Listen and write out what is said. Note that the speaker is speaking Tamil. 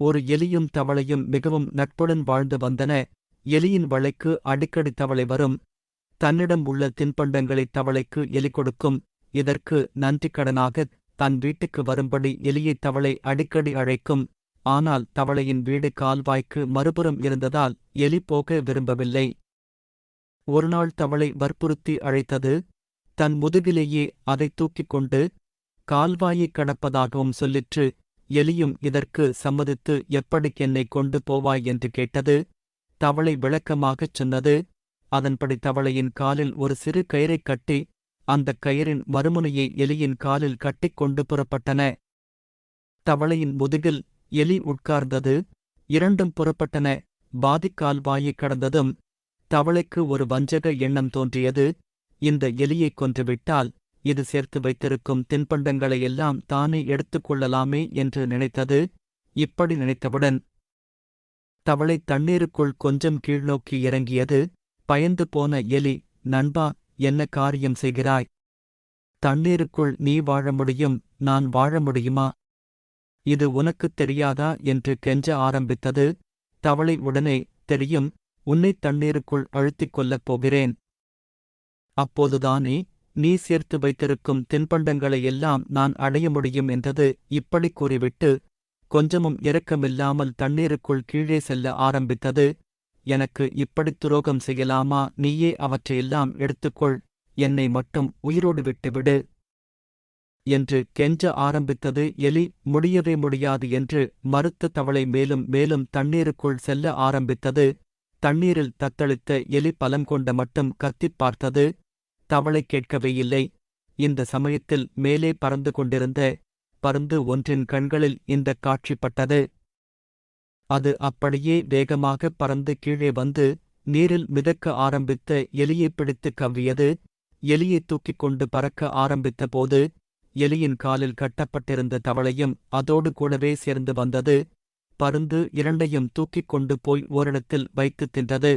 ஒரு எலியும் தவளையும் மிகவும் நட்புடன் வாழ்ந்து வந்தன. எலியின் வளைக்கு அடிக்கடி தவளை வரும். தன்னிடம் உள்ள தின்பண்டங்களை தவளைக்கு எலி கொடுக்கும். இதற்கு நன்றிக்கடனாக தன் வீட்டுக்கு வரும்படி எலியை தவளை அடிக்கடி அழைக்கும். ஆனால் தவளையின் வீடு கால்வாய்க்கு மறுபுறம் இருந்ததால் எலி போக விரும்பவில்லை. ஒருநாள் தவளை வற்புறுத்தி அழைத்தது. தன் முதுகிலேயே அதை தூக்கிக் கொண்டு கால்வாயைக் கடப்பதாகவும் சொல்லிற்று. எலியும் இதற்கு சம்மதித்து எப்படி என்னை கொண்டு போவாய்? என்று கேட்டது தவளை விளக்கமாகச் சொன்னது. அதன்படி தவளையின் காலில் ஒரு சிறு கயிறைக் கட்டி அந்தக் கயிறின் மறுமுனையை எலியின் காலில் கட்டிக் கொண்டு புறப்பட்டன. தவளையின் முதுகில் எலி உட்கார்ந்தது. இரண்டும் புறப்பட்டன. பாதிக்கால்வாயைக் கடந்ததும் தவளைக்கு ஒரு வஞ்சக எண்ணம் தோன்றியது. இந்த எலியைக் கொன்றுவிட்டால் இது சேர்த்து வைத்திருக்கும் தின்பண்டங்களையெல்லாம் தானே எடுத்துக் கொள்ளலாமே என்று நினைத்தது. இப்படி நினைத்தவுடன் தவளை தண்ணீருக்குள் கொஞ்சம் கீழ்நோக்கி இறங்கியது. பயந்து போன எலி நண்பா என்ன காரியம் செய்கிறாய்? தண்ணீருக்குள் நீ வாழ முடியும் நான் வாழ முடியுமா? இது உனக்குத் தெரியாதா? என்று கெஞ்ச ஆரம்பித்தது. தவளை உடனே தெரியும் உன்னை தண்ணீருக்குள் அழுத்திக் கொள்ளப் போகிறேன். அப்போதுதானே நீ சேர்த்து வைத்திருக்கும் தின்பண்டங்களை எல்லாம் நான் அடைய முடியும் என்றது இப்படி கூறிவிட்டு கொஞ்சமும் இரக்கமில்லாமல் தண்ணீருக்குள் கீழே செல்ல ஆரம்பித்தது. எனக்கு இப்படித் துரோகம் செய்யலாமா? நீயே அவற்றையெல்லாம் எடுத்துக்கொள். என்னை மட்டும் உயிரோடு விட்டுவிடு என்று கெஞ்ச ஆரம்பித்தது எலி முடியவே முடியாது என்று மறுத்த தவளை மேலும் மேலும் தண்ணீருக்குள் செல்ல ஆரம்பித்தது. தண்ணீரில் தத்தளித்த எலி பலம் கொண்ட மட்டும் கத்திப் பார்த்தது. தவளை கேட்கவே இல்லை. இந்த சமயத்தில் மேலே பறந்து கொண்டிருந்த பருந்து ஒன்றின் கண்களில் இந்தக் காட்சிப்பட்டது அது அப்படியே வேகமாக பறந்து கீழே வந்து நீரில் மிதக்க ஆரம்பித்த எலியைப் பிடித்து கவ்வியது. எலியைத் தூக்கிக் கொண்டு பறக்க ஆரம்பித்த போது எலியின் காலில் கட்டப்பட்டிருந்த தவளையும் அதோடு கூடவே சேர்ந்து வந்தது. பருந்து இரண்டையும் தூக்கிக் கொண்டு போய் ஓரிடத்தில் வைத்துத் தின்றது.